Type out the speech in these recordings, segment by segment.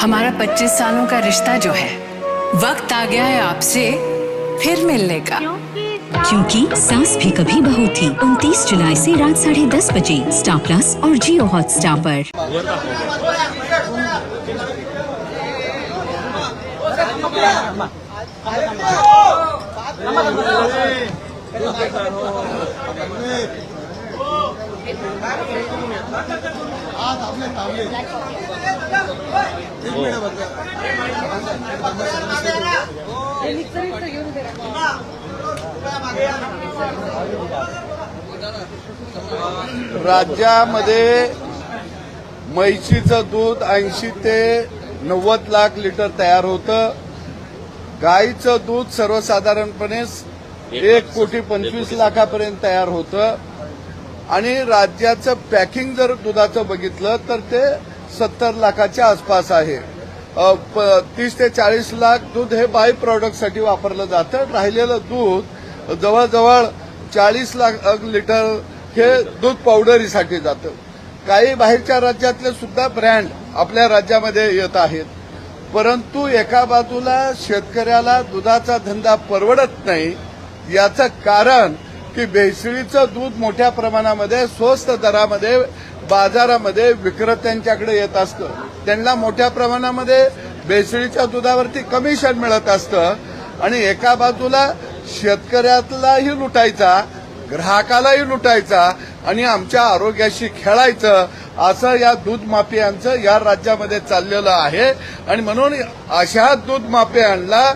हमारा 25 सालों का रिश्ता जो है, वक्त आ गया है आपसे फिर मिलने का। क्योंकि सास भी कभी बहू थी, उनतीस जुलाई से रात साढ़े दस बजे स्टार प्लस और जियो हॉट स्टार पर। राज्यामध्ये म्हैशीचं दूध ऐंशी ते नव्वद लाख लिटर तयार होतं. गाईचं दूध सर्वसाधारणपणे एक कोटी पंचवीस लाखापर्यंत तयार होतं. आणि राज्याचं पॅकिंग जर दुधाचं बघितलं तर ते सत्तर लाखाच्या आसपास आहे. प- तीस ते चाळीस लाख दूध हे बाय प्रॉडक्टसाठी वापरलं जातं. राहिलेलं दूध जवळजवळ चाळीस लाख लिटर हे दूध पावडरीसाठी जातं. काही बाहेरच्या राज्यातले सुद्धा ब्रँड आपल्या राज्यामध्ये येत आहेत. परंतु एका बाजूला शेतकऱ्याला दुधाचा धंदा परवडत नाही याचं कारण की भेसळीचं दूध मोठ्या प्रमाणामध्ये स्वस्त दरामध्ये बाजारामध्ये विक्रेत्यांच्याकडे येत असतं. त्यांना मोठ्या प्रमाणामध्ये भेसळीच्या दुधावरती कमिशन मिळत असतं. आणि एका बाजूला शेतकऱ्यालाही लुटायचा ग्राहकालाही लुटायचा आणि आमच्या आरोग्याशी खेळायचं असं या दूध माफियांचं या राज्यामध्ये चाललेलं आहे. आणि म्हणून अशा दूध माफियांना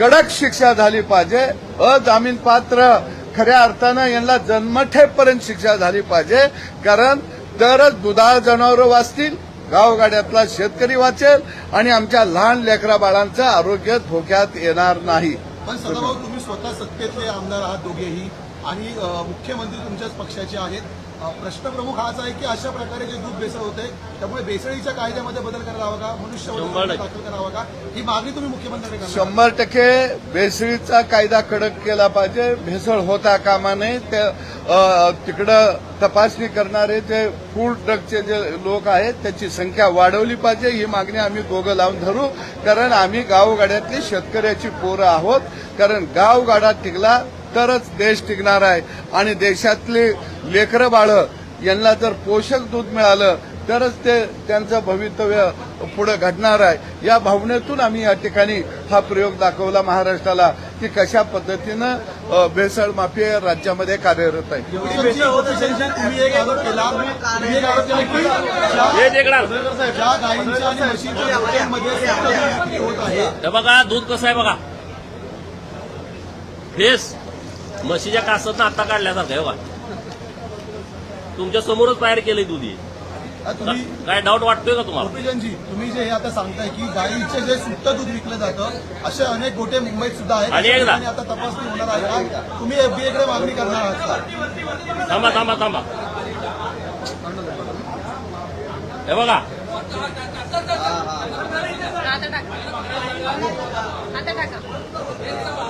कडक शिक्षा झाली पाहिजे अजामीन पात्र खऱ्या अर्थानं यांना जन्मठेपर्यंत शिक्षा झाली पाहिजे. कारण तरच दुधाळ जनावरं वाचतील गावगाड्यातला शेतकरी वाचेल आणि आमच्या लहान लेकरा बाळांचं आरोग्य धोक्यात येणार नाही. पण सदाभाऊ तुम्ही स्वतः सत्तेतले आमदार आहात दोघेही आणि मुख्यमंत्री तुमच्याच पक्षाचे आहेत. प्रश्न प्रमुख हाच आहे की अशा प्रकारे जे दूध भेसळ होते त्यामुळे भेसळीच्या कायद्यामध्ये बदल करायला हवा का? मनुष्यवध दाखल करावा का? ही मागणी तुम्ही मुख्यमंत्र्यांकडे करणार शंभर टक्के भेसळीचा कायदा कडक केला पाहिजे. भेसळ होता कामा नये. तिकडं तपासणी करणारे जे फूड ड्रगचे जे लोक आहेत त्याची संख्या वाढवली पाहिजे. ही मागणी आम्ही दोघं लावून धरू. कारण आम्ही गावगाड्यातली शेतकऱ्याची पोरं आहोत. कारण गावगाडा टिकला तरच देश टिकणार आहे. आणि देशातली लेकरं बाळं यांना जर पोषक दूध मिळालं तरच ते त्यांचं भवितव्य पुढे घडणार आहे. या भावनेतून आम्ही या ठिकाणी हा प्रयोग दाखवला महाराष्ट्राला की कशा पद्धतीनं भेसळ माफी राज्यामध्ये कार्यरत आहे. दूध बघा दूध कसं आहे बघा. फेस म्हशीच्या कासत आता काढल्यासारखं आहे बघा. तुमच्या समोरच तयार केलंय दूध. आता तुम्ही काय डाऊट वाटतोय का तुम्हाला? गोपीचंदजी तुम्ही जे हे आता सांगताय की गायीचे जे सुट्ट दूध विकलं जातं असे अनेक गोटे मुंबईत सुद्धा आहेत. आणि एकदा. आणि आता तपासणी होणार आहे. का तुम्ही एफडीए कडे मागणी करणार आहात का? थांबा थांबा थांबा. हे बघा. एफडीए कडे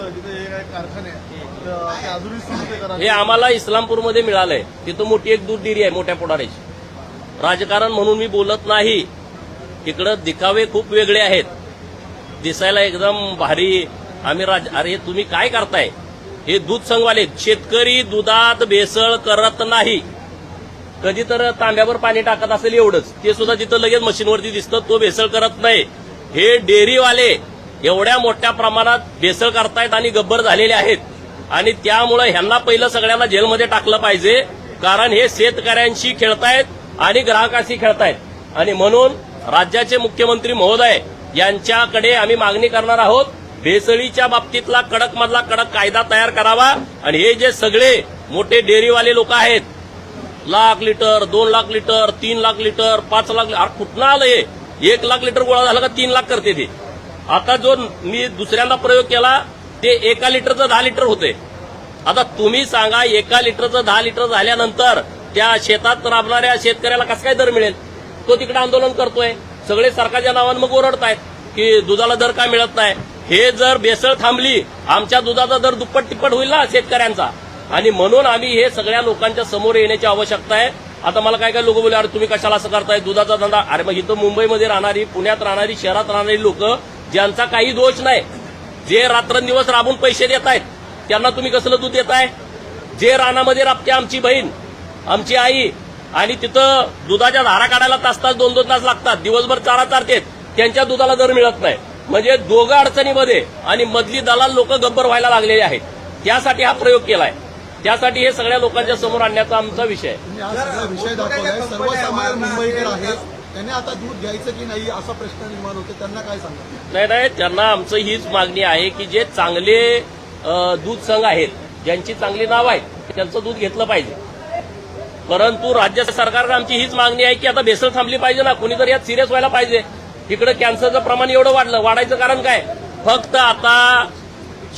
हे काय कारखाने आहे, तर ते अजूनही सुरू ते करा आम्हाला इस्लामपूरमध्ये मिळालंय. तिथं मोठी एक दूध डेअरी आहे मोठ्या पोटाऱ्याची राजकारण म्हणून मी बोलत नाही. तिकडं दिखावे खूप वेगळे आहेत. दिसायला एकदम भारी. आम्ही राज अरे तुम्ही काय करताय? हे दूध संघवाले शेतकरी दुधात भेसळ करत नाही. कधी तर तांब्यावर पाणी टाकत असेल एवढंच. ते सुद्धा तिथं लगेच मशीनवरती दिसतं तो भेसळ करत नाही. हे डेअरीवाले एवढ्या मोठ्या प्रमाणात भेसळ करतायत आणि गब्बर झालेले आहेत. आणि त्यामुळे ह्यांना पहिलं सगळ्यांना जेलमध्ये टाकलं पाहिजे कारण हे शेतकऱ्यांशी खेळतायत आणि ग्राहकाशी खेळतायत. आणि म्हणून राज्याचे मुख्यमंत्री महोदय यांच्याकडे आम्ही मागणी करणार आहोत भेसळीच्या बाबतीतला कडक मधला कडक कायदा तयार करावा. आणि हे जे सगळे मोठे डेअरीवाले लोक आहेत लाख लिटर दोन लाख लिटर तीन लाख लिटर पाच लाख कुठनं आलं हे? एक लाख लिटर गोळा झाला का तीन लाख करते ते? आता जो मी दुसऱ्यांदा प्रयोग केला ते एका लिटरचं दहा लिटर होते. आता तुम्ही सांगा एका लिटरचं दहा लिटर झाल्यानंतर त्या शेतात राबणाऱ्या शेतकऱ्याला कसं काय दर मिळेल? तो तिकडे आंदोलन करतोय. सगळे सरकारच्या नावानं मग ओरडतायत की दुधाला दर का मिळत नाही? हे जर बेसळ थांबली आमच्या दुधाचा दर दुप्पट तिप्पट होईल ना शेतकऱ्यांचा. आणि म्हणून आम्ही हे सगळ्या लोकांच्या समोर येण्याची आवश्यकता आहे. आता मला काय काय लोक बोलले अरे तुम्ही कशाला असं करताय? दुधाचा धंदा अरे मग इथं मुंबईमध्ये राहणारी पुण्यात राहणारी शहरात राहणारी लोक ज्यांचा काही दोष नाही जे रात्रंदिवस राबून पैसे देत आहेत त्यांना तुम्ही कसलं दूध देताय? जे रानामध्ये राबते आमची बहीण आमची आई आणि तिथं दुधाच्या धारा काढायला तास तास दोन दोन तास लागतात दिवसभर चारा चारतेत त्यांच्या दुधाला दर मिळत नाही. म्हणजे दोघं अडचणीमध्ये आणि मधली दलाल लोक गब्बर व्हायला लागलेले आहेत. त्यासाठी हा प्रयोग केलाय. त्यासाठी हे सगळ्या लोकांच्या समोर आणण्याचा आमचा विषय आहे. तुम्ही त्यांनी आता दूध घ्यायचं की नाही असा प्रश्न निर्माण होतो. त्यांना काय सांगा नाही नाही त्यांना आमचं हीच मागणी आहे की जे चांगले दूध संघ आहेत ज्यांची चांगली नाव आहेत त्यांचं दूध घेतलं पाहिजे. परंतु राज्य सरकारनं आमची हीच मागणी आहे की आता भेसळ थांबली पाहिजे ना कोणीतरी यात सिरियस व्हायला पाहिजे. तिकडे कॅन्सरचं प्रमाण एवढं वाढलं. वाढायचं कारण काय? फक्त आता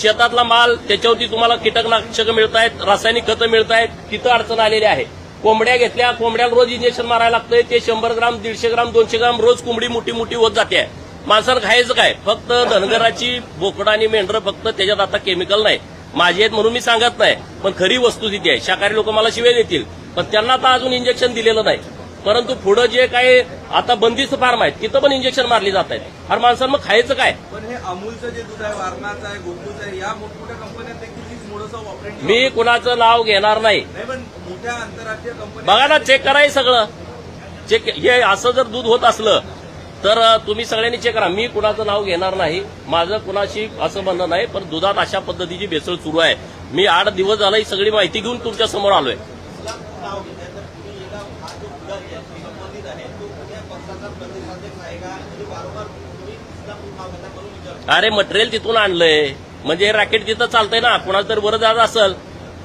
शेतातला माल त्याच्यावरती तुम्हाला कीटकनाशक मिळत आहेत रासायनिक खतं मिळत आहेत तिथं अडचण आलेली आहे. कोंबड्या घेतल्या कोंबड्याला रोज इंजेक्शन मारायला लागतंय. ते शंभर ग्राम दीडशे ग्राम दोनशे ग्राम रोज कोंबडी मोठी मोठी होत जाते. माणसानं खायचं काय? फक्त धनगराची बोकडं आणि मेंढरं फक्त त्याच्यात आता केमिकल नाही. माझी आहेत म्हणून मी सांगत नाही. पण खरी वस्तुस्थिती आहे. शाकाहारी लोक मला शिवाय देतील. पण त्यांना आता अजून इंजेक्शन दिलेलं नाही. परंतु पुढं जे काही आता बंदिस्त फार्म आहेत तिथं पण इंजेक्शन मारली जात आहेत. अरे माणसानं मग खायचं काय? पण हे अमूलचं जे दूध आहे वारणाचं आहे गोकुळचं आहे या मोठमोठ्या कंपन्या मी कुणाचं नाव घेणार नाही. बघा ना चेक करा हे सगळं. चेक हे असं जर दूध होत असलं तर तुम्ही सगळ्यांनी चेक करा. मी कुणाचं नाव घेणार नाही माझं कुणाशी असं म्हणणं नाही पण दुधात अशा पद्धतीची भेसळ सुरू आहे. मी आठ दिवस झाला ही सगळी माहिती घेऊन तुमच्यासमोर आलोय. अरे मटेरियल तिथून आणलंय. म्हणजे हे रॅकेट तिथं चालतंय ना कुणाला तर बरं जात असेल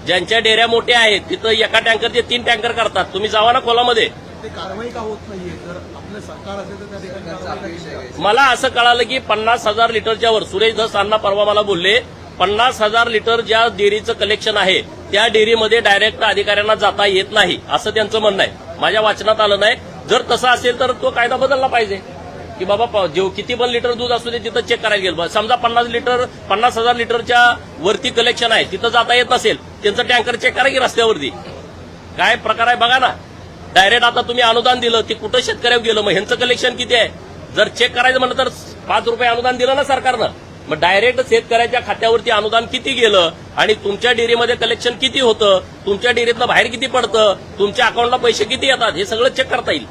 ज्यांच्या डेऱ्या मोठ्या आहेत तिथं एका टँकरचे तीन टँकर करतात. तुम्ही जावा ना खोलामध्ये. ते कारवाई का होत नाहीये? जर आपलं सरकार असेल तर त्या ठिकाणी कारवाई का केली जाईल? मला असं कळालं की पन्नास हजार लिटरच्या वर सुरेश धस अण्णा परवा मला बोलले पन्नास हजार लिटर ज्या डेअरीचं कलेक्शन आहे त्या डेअरीमध्ये डायरेक्ट अधिकाऱ्यांना जाता येत नाही असं त्यांचं म्हणणं आहे. माझ्या वाचनात आलं नाही. जर तसं असेल तर तो कायदा बदलला पाहिजे. की बाबा जेव किती पण लिटर दूध असू दे तिथं चेक करायला गेलं. समजा पन्नास लिटर पन्नास हजार लिटरच्या वरती कलेक्शन आहे तिथं जाता येत नसेल त्यांचं टँकर चेक करा की रस्त्यावरती. काय प्रकार आहे बघा ना. डायरेक्ट आता तुम्ही अनुदान दिलं ते कुठं शेतकऱ्यावर गेलं? मग ह्यांचं कलेक्शन किती आहे? जर चेक करायचं म्हणलं तर पाच रुपये अनुदान दिलं ना सरकारनं. मग डायरेक्ट शेतकऱ्याच्या खात्यावरती अनुदान किती गेलं? आणि तुमच्या डेअरीमध्ये कलेक्शन किती होतं? तुमच्या डेअरीतलं बाहेर किती पडतं? तुमच्या अकाउंटला पैसे किती येतात? हे सगळं चेक करता येईल.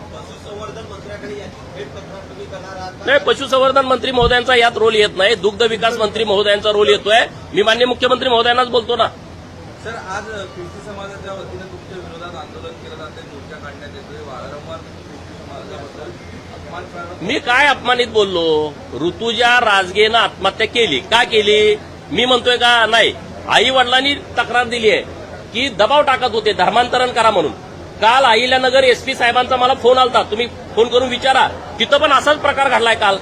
नाही पशुसंवर्धन मंत्री महोदयांचा यात रोल येत नाही दुग्ध विकास मंत्री महोदयांचा रोल येतोय. मी मान्य मुख्यमंत्री महोदयांनाच बोलतो ना. सर आज ख्रिस्ती समाजाच्या वतीनं तुमच्या विरोधात आंदोलन केलं जाते मोर्चा काढण्यात येतोय. वारंवार समाजाबद्दल मी काय अपमानित बोललो? ऋतुजा राजगेनं आत्महत्या केली. का केली? मी म्हणतोय का? नाही. आई वडिलांनी तक्रार दिली आहे की दबाव टाकत होते. धर्मांतरण करा म्हणून. काल अहिल्यानगर एस पी साहेबांचा मला फोन आलता. तुम्ही फोन करून विचारा. तिथं पण असाच प्रकार घडलाय काल.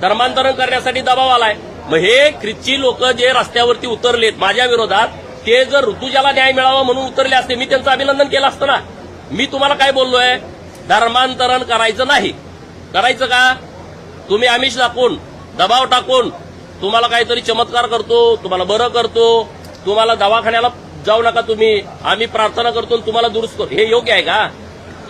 धर्मांतरण करण्यासाठी दबाव आलाय. मग हे ख्रिस्ती लोक जे रस्त्यावरती उतरलेत माझ्या विरोधात ते जर ऋतुजाला न्याय मिळावा म्हणून उतरले असते मी त्यांचं अभिनंदन केलं असतं ना. मी तुम्हाला काय बोललोय? धर्मांतरण करायचं नाही. करायचं का? तुम्ही आमिष दाखवून दबाव टाकून तुम्हाला काहीतरी चमत्कार करतो तुम्हाला बरं करतो तुम्हाला दवाखान्याला जाऊ नका तुम्ही. आम्ही प्रार्थना करतो तुम्हाला दुरुस्त करतो हे योग्य आहे का?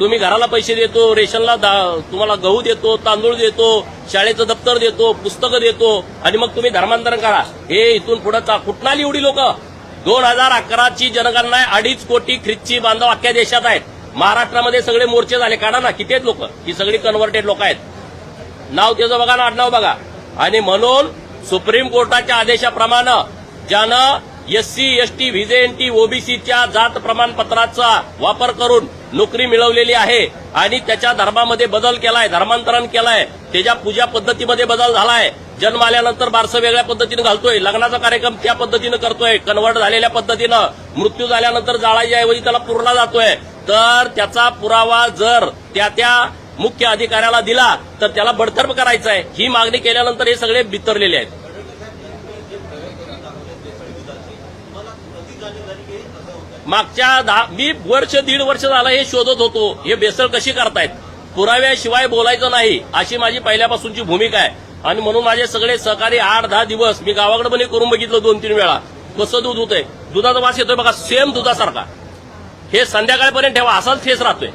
तुम्ही घराला पैसे देतो रेशनला दा- तुम्हाला गहू देतो तांदूळ देतो शाळेचं दप्तर देतो पुस्तकं देतो आणि मग तुम्ही धर्मांतरण करा. हे इथून पुढे कुठनाली एवढी लोक? दोन हजार अकराची जनगणना आहे अडीच कोटी ख्रिस्ती बांधव अख्ख्या देशात आहेत. महाराष्ट्रामध्ये सगळे मोर्चे झाले. काढा ना किती लोक? ही सगळी कन्व्हर्टेड लोक आहेत. नाव त्याचं बघा ना आडनाव बघा. आणि म्हणून सुप्रीम कोर्टाच्या आदेशाप्रमाणे ज्यानं एससी एसटी व्हिजेएनटी ओबीसीच्या जात प्रमाणपत्राचा वापर करून नोकरी मिळवलेली आहे आणि त्याच्या धर्मामध्ये बदल केलाय धर्मांतरण केलाय. त्याच्या पूजा पद्धतीमध्ये बदल झालाय. जन्म आल्यानंतर बारसं वेगळ्या पद्धतीनं घालतोय. लग्नाचा कार्यक्रम त्या पद्धतीनं करतोय. कन्वर्ट झालेल्या पद्धतीनं मृत्यू झाल्यानंतर जाळाच्या ऐवजी त्याला पुरला जातोय. तर त्याचा पुरावा जर त्या त्या मुख्य अधिकाऱ्याला दिला तर त्याला बडतर्फ करायचं आहे ही मागणी केल्यानंतर हे सगळे बितरलेले आहेत. मागच्या दहा मी वर्ष दीड वर्ष झालं हे शोधत होतो. हे बेसळ कशी करतायत? पुराव्याशिवाय बोलायचं नाही. अशी माझी पहिल्यापासूनची भूमिका आहे. आणि म्हणून माझे सगळे सहकारी आठ दहा दिवस मी गावाकडे पण करून बघितलं दोन तीन वेळा. कसं दूध होतंय? दुधाचा वास येतोय बघा सेम दुधासारखा. हे संध्याकाळपर्यंत ठेवा असाच फेस राहतोय.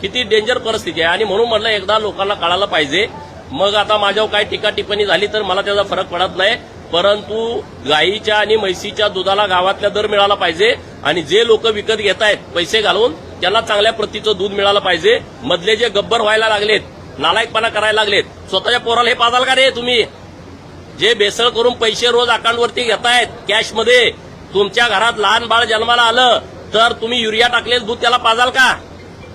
किती डेंजर परिस्थिती आहे. आणि म्हणून म्हटलं एकदा लोकांना कळायला पाहिजे. मग आता माझ्यावर काय टीका टिप्पणी झाली तर मला त्याचा फरक पडत नाही. परंतु गाईच्या आणि म्हैसीच्या दुधाला गावातल्या दर मिळाला पाहिजे आणि जे लोक विकत घेत आहेत पैसे घालून त्यांना चांगल्या प्रतीचं दूध मिळालं पाहिजे. मधले जे गब्बर व्हायला लागलेत नालायकपणा करायला लागलेत स्वतःच्या पोराला हे पाजाल का रे तुम्ही? जे बेसळ करून पैसे रोज अकाउंटवरती घेतायत कॅशमध्ये तुमच्या घरात लहान बाळ जन्माला आलं तर तुम्ही युरिया टाकलेलं दूध त्याला पाजाल का?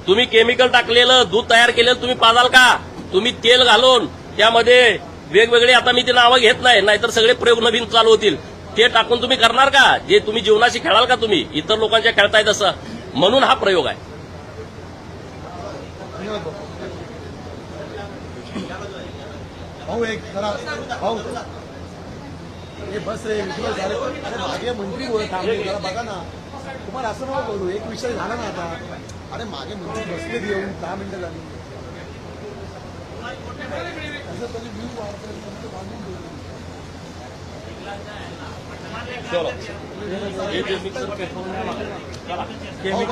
तुम्ही केमिकल टाकलेलं दूध तयार केलेलं तुम्ही पाजाल का? तुम्ही तेल घालून त्यामध्ये वेगवेगळे आता मी ते नावं घेत नाही नाहीतर सगळे प्रयोग नवीन चालू होतील. ते टाकून तुम्ही करणार का? जे तुम्ही जीवनाशी खेळाल का तुम्ही? इतर लोकांच्या खेळताय तसं. म्हणून हा प्रयोग आहे. भाऊ एक जरा भाऊ. हे बस रे विश्वास झाले. मागे मंत्री थांबले. जरा बघा ना. तुम्हाला असं नको बोलू एक विषय झाला ना आता. अरे मागे मंत्री बसले येऊन दहा मिनिटं झाली. असं